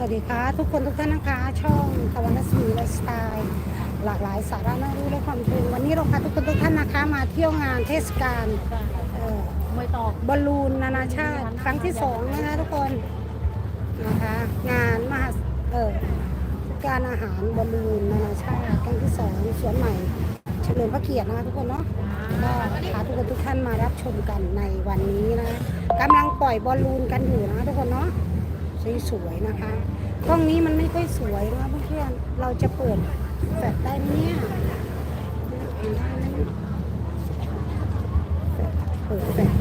วัสดีค่ะ ทุกคนทุกท่านนะคะ ช่องตะวันรัศมีไลฟ์สไตล์หลากหลายสาระน่ารู้และความรู้วันนี้เราพาทุกคนทุกท่านนะคะ มาเที่ยวงานเทศกาลเอ่อไม่ตอกบอลลูนนานาชาติครั้งที่สองนะคะทุกคนนะคะงานมหาเอ่อการอาหารบอลลูนนานาชาติครั้งที่สองสวนใหม่เฉลิมพระเกียรตินะคะทุกคนเนาะก็พาทุกคนทุกท่านมารับชมกันในวันนี้นะคะกำลังปล่อยบอลลูนกันอยู่นะคะทุกคนเนาะ สวยๆนะคะกล้องนี้มันไม่ค่อยสวยนะเพื่อนเราจะเปิดแฟลชได้ไหมเนี่ยเห็นได้ไหมเปิดแฟลช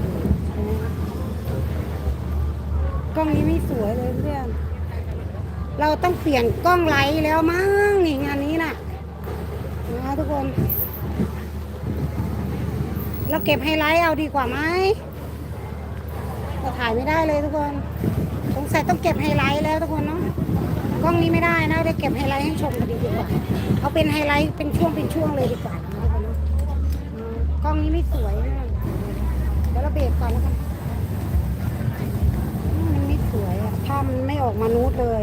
กล้องนี้ไม่สวยเลยเพื่อนเราต้องเปลี่ยนกล้องไลท์แล้วมั้งนี่งานนี้น่ะนะคะทุกคน เราเก็บไฮไลท์เอาดีกว่าไหมเราถ่ายไม่ได้เลยทุกคน สงสัยต้องเก็บไฮไลท์แล้วทุกคนเนาะกล้องนี้ไม่ได้นะได้เก็บไฮไลท์ให้ชมกันดีกว่าเอาเป็นไฮไลท์เป็นช่วงเป็นช่วงเลยดีกว่านะทุกคนเนาะกล้องนี้ไม่สวยนะเดี๋ยวเราเบรกก่อนแล้วกันมมันไม่สวยอะภาพมันไม่ออกมานูดเลย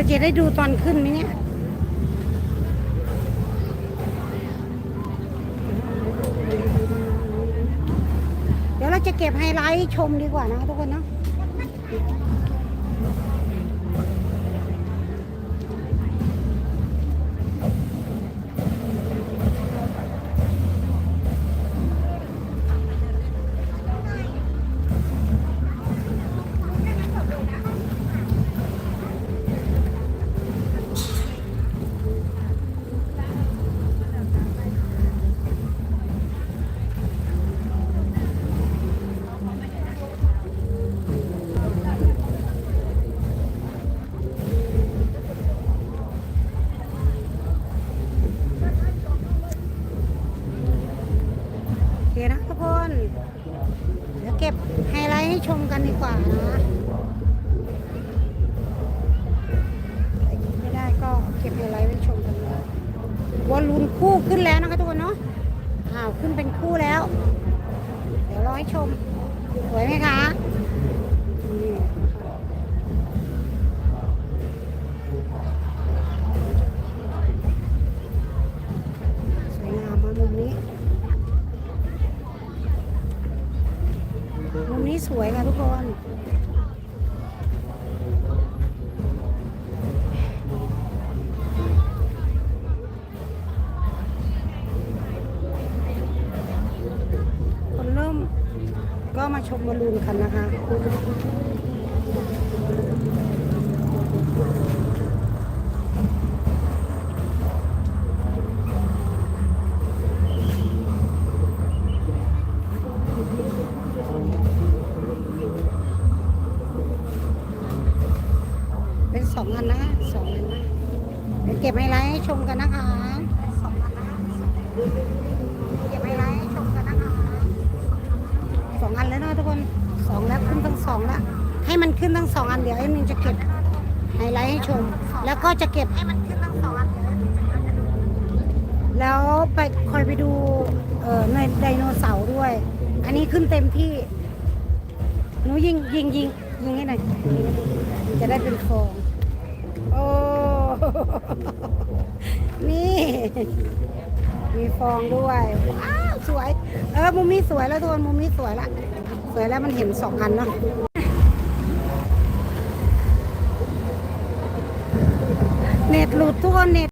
เราจะได้ดูตอนขึ้นไหมเนี่ย เดี๋ยวเราจะเก็บไฮไลท์ชมดีกว่านะทุกคนเนาะ เคนเดี๋ยวเก็บไฮไลท์ให้ชมกันดีกว่านะไม่ได้ก็เก็บไฮไลท์ไว้ชมกันเลยบอลลูนคู่ขึ้นแล้วนะคะทุกคนเนาะอ้าวขึ้นเป็นคู่แล้ว เดี๋ยวรอให้ชมสวยไหมคะ สวยค่ะทุกคนคนเริ่มก็มาชมบอลลูนกันนะคะ องอันนะสองอันนะเดี๋ยวเก็บไฮไลท์ให้ชมกันนะคะสองอันนะเก็บไฮไลท์ให้ชมกันนะคะสองอันแล้วนะทุกคนสองแล้วขึ้นทั้งสองแล้วให้มันขึ้นทั้งสองอันเดี๋ยวไอ้มินจะเก็บไฮไลท์ให้ชม แล้วก็จะเก็บให้มันขึ้นทั้งสองอันแล้วไปคอยไปดูเอ่อในไดโนเสาร์ด้วย อันนี้ขึ้นเต็มที่หนูยิงยิงยิงยิงให้หน่อยจะได้เป็นฟอง โอ้ นี่ มีฟองด้วยว้าวสวย เออ มุมนี้สวยแล้วทุกคนมุมนี้สวยละ สวยแล้วมันเห็นสองอันเนาะเน็ตหลุดทุกคนเน็ต